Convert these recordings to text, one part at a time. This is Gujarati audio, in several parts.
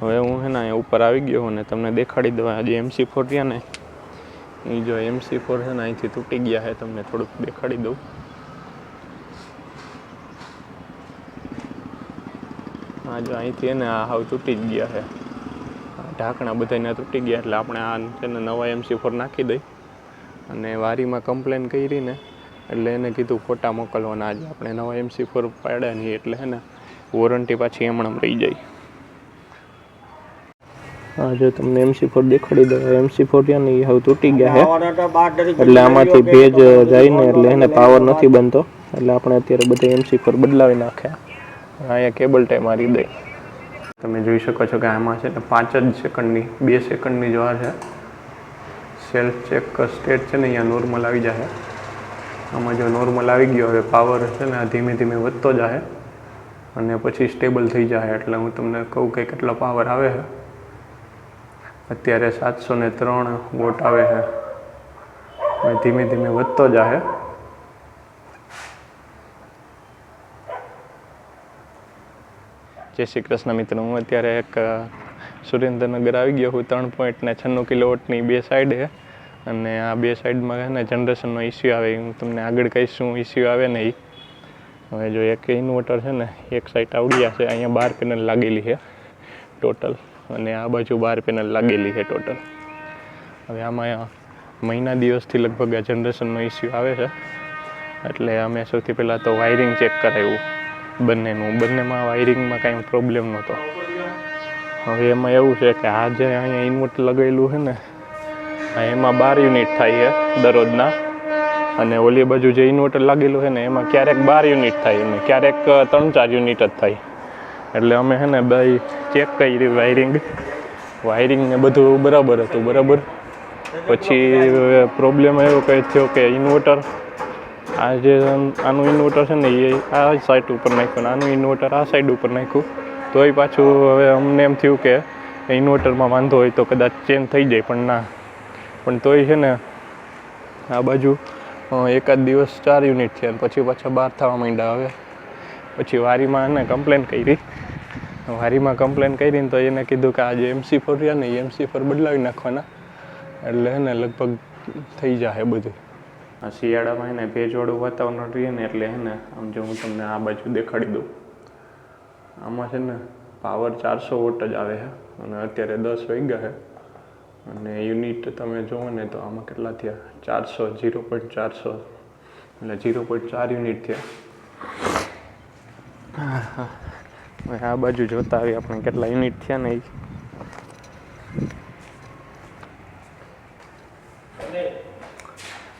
હવે હું છે ને અહીંયા ઉપર આવી ગયો અને તમને દેખાડી દઉં આજે એમસી ફોર રહ્યા ને એ જો એમસી ફોર છે ને અહીંથી તૂટી ગયા છે, તમને થોડુંક દેખાડી દઉં. આ જો અહીંથી ને આ હાવ તૂટી જ ગયા છે. ઢાંકણા બધાને તૂટી ગયા એટલે આપણે આ છે ને નવા એમસી ફોર નાખી દઈ. અને વારીમાં કમ્પ્લેન કરી ને, એટલે એને કીધું ફોટા મોકલવાના. આજે આપણે નવા એમસી ફોર પાડ્યા નહીં એટલે હે ને વોરંટી પાછી એમણે રહી જાય. હા જો તમને એમસી ફોર દેખાડી દઉં એમસી ફોર ને એ હવે તૂટી ગયા છે એટલે આમાંથી ભેજ જાય ને એટલે એને પાવર નથી બનતો. એટલે આપણે અત્યારે બધા એમસી ફોર બદલાવી નાખ્યા. અહીંયા કેબલ ટાઈ મારી દઈ તમે જોઈ શકો છો કે આમાં છે ને પાંચ જ સેકન્ડની બે સેકન્ડની જોવા છે. સેલ્ફ ચેક સ્ટેટ છે ને અહીંયા નોર્મલ આવી જાય આમાં જો નોર્મલ આવી ગયો હવે પાવર છે ને આ ધીમે ધીમે વધતો જાય અને પછી સ્ટેબલ થઈ જાય એટલે હું તમને કહું કે કેટલો પાવર આવે છે અત્યારે સાતસો ને ત્રણ વોટ આવે છે. ધીમે ધીમે વધતો જાય જય શ્રી કૃષ્ણ મિત્રો, હું અત્યારે એક સુરેન્દ્રનગર આવી ગયો હું ત્રણ પોઈન્ટ ને છન્નું કિલોવોટની બે સાઈડ છે અને આ બે સાઈડમાં છે ને જનરેશનનો ઇસ્યુ આવે, હું તમને આગળ કહીશ શું ઇસ્યુ આવે ને એ હવે જો એક ઇન્વર્ટર છે ને, એક સાઈડ આવડ્યા છે, અહીંયા બાર પેનલ લાગેલી છે ટોટલ અને આ બાજુ બાર પેનલ લાગેલી છે ટોટલ હવે આમાં મહિના દિવસથી લગભગ આ જનરેશનનો ઇસ્યુ આવે છે. એટલે અમે સૌથી પહેલાં તો વાયરિંગ ચેક કરાવ્યું બંનેનું. બંનેમાં વાયરિંગમાં કાંઈ પ્રોબ્લેમ નહોતો. હવે એમાં એવું છે કે આ જે અહીંયા ઇન્વર્ટર લગાવેલું છે ને એમાં બાર યુનિટ થાય છે દરરોજના. અને ઓલી બાજુ જે ઇન્વર્ટર લાગેલું છે ને, એમાં ક્યારેક બાર યુનિટ થાય અને ક્યારેક ત્રણ ચાર યુનિટ જ થાય. એટલે અમે છે ને બે ચેક કરી વાયરિંગ વાયરિંગ ને બધું બરાબર હતું, બરાબર? પછી પ્રોબ્લેમ એવો કંઈ થયો કે ઇન્વર્ટર આ જે આનું ઇન્વર્ટર છે ને એ આ સાઈડ ઉપર નાખ્યું ને આનું ઇન્વર્ટર આ સાઈડ ઉપર નાખ્યું. તોય પાછું હવે અમને એમ થયું કે ઇન્વર્ટરમાં વાંધો હોય તો કદાચ ચેન્જ થઈ જાય, પણ ના. પણ તોય છે ને આ બાજુ એકાદ દિવસ ચાર યુનિટ થયા પછી પાછા બહાર થવા માંડ્યા હવે. પછી વારીમાં એને કમ્પ્લેન કરી. વારીમાં કમ્પ્લેન કરીને તો એને કીધું કે આ જે એમસી ફોર રહ્યા ને એ એમસી ફોર બદલાવી નાખવાના. એટલે હે ને લગભગ થઈ જાય બધું. આ શિયાળામાં એને ભેજવાળું વાતાવરણ રહીએ ને એટલે હે ને આમ જો હું તમને આ બાજુ દેખાડી દઉં. આમાં છે ને પાવર ચારસો વોટ જ આવે છે અને અત્યારે દસ વાગ્યા છે અને યુનિટ તમે જુઓ ને તો આમાં કેટલા થયા? ચારસો જીરો પોઈન્ટ ચારસો. એટલે જીરો પોઈન્ટ ચાર યુનિટ થયા. હવે આ બાજુ જોતા આવી આપણે કેટલા યુનિટ થયા ને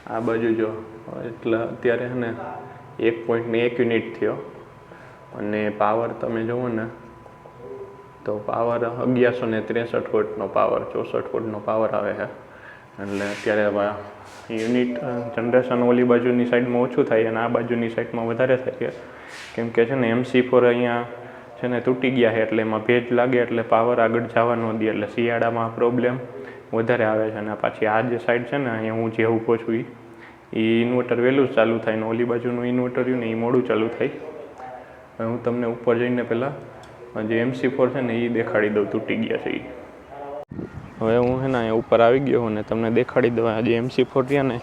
આ બાજુ જો, એટલે અત્યારે છે ને એક પોઈન્ટની એક યુનિટ થયો. અને પાવર તમે જુઓ ને, તો પાવર અગિયારસો ને ત્રેસઠ વોટનો પાવર ચોસઠ વોટનો પાવર આવે છે. એટલે અત્યારે યુનિટ જનરેશન ઓલી બાજુની સાઈડમાં ઓછું થાય અને આ બાજુની સાઈડમાં વધારે થાય છે. કેમ કે છે ને એમસી ફોર અહીંયા છે ને, તૂટી ગયા છે એટલે એમાં ભેજ લાગે એટલે પાવર આગળ જવા ન દે એટલે શિયાળામાં પ્રોબ્લેમ વધારે આવે છે અને પાછી આ જે સાઈડ છે ને, અહીંયા હું જે ઊભો છું એ ઇન્વર્ટર વહેલું જ ચાલુ થાય ને, ઓલી બાજુનું ઇન્વર્ટર રહ્યું ને એ મોડું ચાલુ થાય. હું તમને ઉપર જઈને પહેલાં જે એમસી ફોર છે ને એ દેખાડી દઉં, તૂટી ગયા છે એ હવે હું છે ને, અહીંયા ઉપર આવી ગયો હું અને તમને દેખાડી દઉં આજે એમસી ફોર રહ્યા ને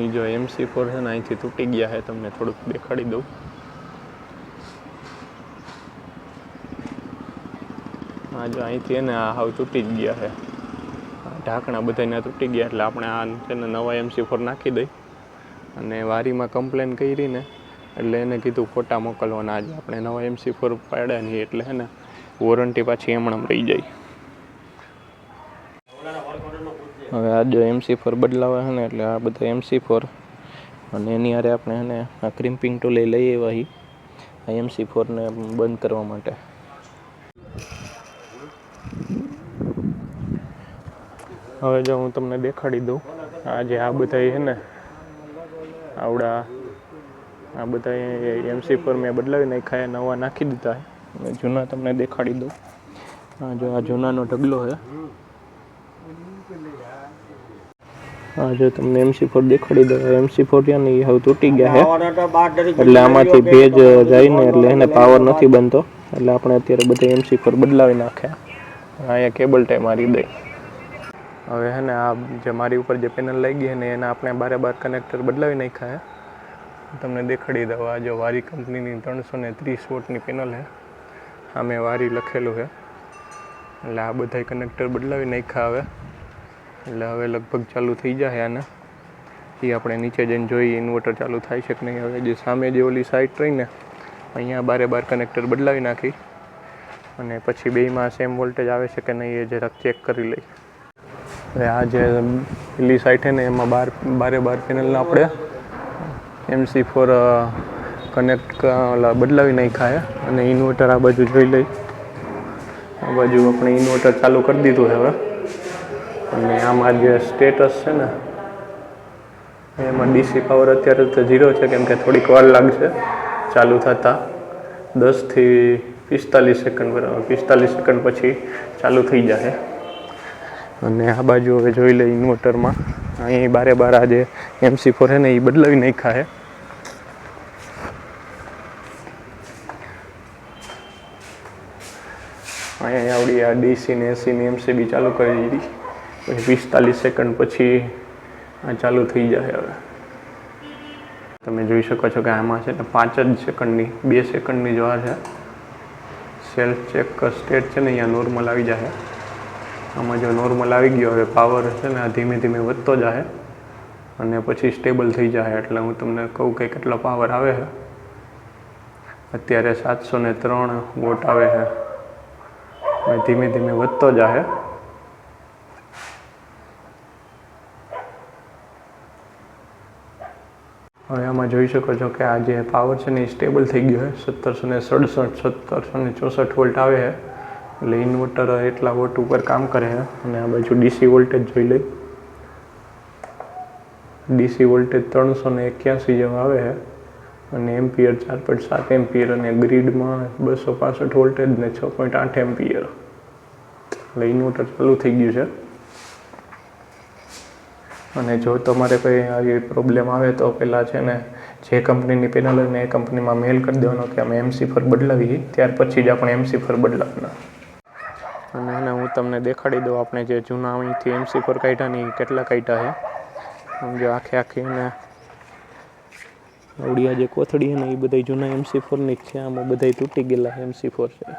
એ જો એમસી ફોર છે ને, અહીંથી તૂટી ગયા છે, તમને થોડુંક દેખાડી દઉં. હા જો અહીંથી ને આ હાવ તૂટી જ ગયા છે. આ ઢાંકણા બધાને તૂટી ગયા એટલે આપણે આ છે ને નવા એમસી ફોર નાખી દઈ. અને વારીમાં કમ્પ્લેન કરી ને એટલે એને કીધું ફોટા મોકલવાના. આજે આપણે નવા એમસી ફોર પાડ્યા નહીં એટલે હે ને વોરંટી પાછી હમણાં રહી જાય. હવે આ જો એમસી ફોર બદલાવા છે ને એટલે આ બધા એમસી ફોર અને એની હારે આપણે ને આ ક્રિમ્પિંગ ટૂલ લઈ લઈએ હી આ એમસી ફોરને બંધ કરવા માટે. હવે જો હું તમને દેખાડી દઉં. આ જે આ બધા છે ને, આવડા, આ બધા એમસી પર મેં બદલાવી નાખ્યા નવા નાખી દીધા અને જૂના તમને દેખાડી દઉં. આ જો આ જૂનાનો ઢગલો છે હા જો તમને એમસી ફોર દેખાડી દઉં. એમસી ફોર રહ્યા ને એ હવે તૂટી ગયા છે એટલે આમાંથી ભેજ જાય ને એટલે એને પાવર નથી બનતો. એટલે આપણે અત્યારે બધા એમસી ફોર બદલાવી નાખ્યા. અહીંયા કેબલ ટાઈ મારી દઈ હવે હે ને આ જે મારી ઉપર જે પેનલ લાગી છે ને એના આપણે બારે બાર કનેક્ટર બદલાવી નાખ્યા છે તમને દેખાડી દઉં, આ જો વારી કંપનીની ત્રણસો ને ત્રીસ વોટની પેનલ છે મેં વારી લખેલું છે એટલે આ બધા કનેક્ટર બદલાવી નાખ્યા હવે. એટલે હવે લગભગ ચાલુ થઈ જાય આને. એ આપણે નીચે જઈને જોઈએ ઇન્વર્ટર ચાલુ થાય છે કે નહીં? હવે જે સામે જે ઓલી સાઈટ રહી ને, અહીંયા બારે બાર કનેક્ટર બદલાવી નાખી. અને પછી બેયમાં સેમ વોલ્ટેજ આવે છે કે નહીં એ જરાક ચેક કરી લઈ હવે આ જે પેલી સાઈટ છે ને, એમાં બાર બારે બાર પેનલના આપણે એમસી ફોર કનેક્ટ ઓલા બદલાવી નાખ્યા અને ઇન્વર્ટર આ બાજુ જોઈ લઈ. આ બાજુ આપણે ઇન્વર્ટર ચાલુ કરી દીધું છે હવે. અને આમાં જે સ્ટેટસ છે ને, એમાં ડીસી પાવર અત્યારે તો ઝીરો છે, કેમ કે થોડીક વાર લાગશે. ચાલુ થતાં દસથી પિસ્તાલીસ સેકન્ડ પિસ્તાલીસ સેકન્ડ પછી ચાલુ થઈ જશે અને આ બાજુ હવે જોઈ લઈએ ઇન્વર્ટરમાં અહીં બારે બાર આ જે એમસી ફોર ને, એ બદલાવી નાખ્યા છે. અહીંયા આવડી આ ડીસી ને એસી ને એમસીબી ચાલુ કરી દીધી. પછી પિસ્તાલીસ સેકન્ડ પછી આ ચાલુ થઈ જાય હવે. તમે જોઈ શકો છો કે આમાં છે ને પાંચ જ સેકન્ડની બે સેકન્ડની જોવા છે. સેલ્ફ ચેક સ્ટેટ છે ને, અહીંયા નોર્મલ આવી જાય. આમાં જો નોર્મલ આવી ગયો હવે પાવર છે ને, આ ધીમે ધીમે વધતો જાય અને પછી સ્ટેબલ થઈ જાય એટલે હું તમને કહું કે કેટલો પાવર આવે છે? અત્યારે સાતસો ને ત્રણ વોટ આવે છે. અને ધીમે ધીમે વધતો જાય હવે આમાં જોઈ શકો છો કે આ જે પાવર છે ને એ સ્ટેબલ થઈ ગયો છે. સત્તરસો ને સડસઠ, સત્તરસો ને ચોસઠ વોલ્ટ આવે છે. એટલે ઇન્વર્ટર એટલા વોટ ઉપર કામ કરે છે. અને આ બાજુ ડીસી વોલ્ટેજ જોઈ લઈ. ડીસી વોલ્ટેજ ત્રણસો ને એક્યાસી જેવા આવે છે. અને એમ્પિયર ચાર પોઈન્ટ સાત એમ્પિયર અને ગ્રીડમાં બસો પાસઠ વોલ્ટેજ ને છ પોઈન્ટ આઠ એમ્પિયર. એટલે ઇન્વર્ટર ચાલુ થઈ ગયું છે. અને જો તમારે કોઈ આવી પ્રોબ્લેમ આવે તો પહેલાં છે ને જે કંપનીની પેનલ હોય ને એ કંપનીમાં મેલ કરી દેવાનો કે અમે એમસી ફર બદલાવી ત્યાર પછી જ આપણે એમસી ફર બદલાવવાના. અને એને હું તમને દેખાડી દઉં. આપણે જે જૂના અહીંથી એમસી પર કાઢ્યા ને ઈ કેટલા કાઢ્યા છે. આમ આખે આખી ને ઉડિયા જે કોથળી ને એ બધા જૂના એમસી ફોરની જ છે. આમાં બધા તૂટી ગયેલા એમસી ફોર છે.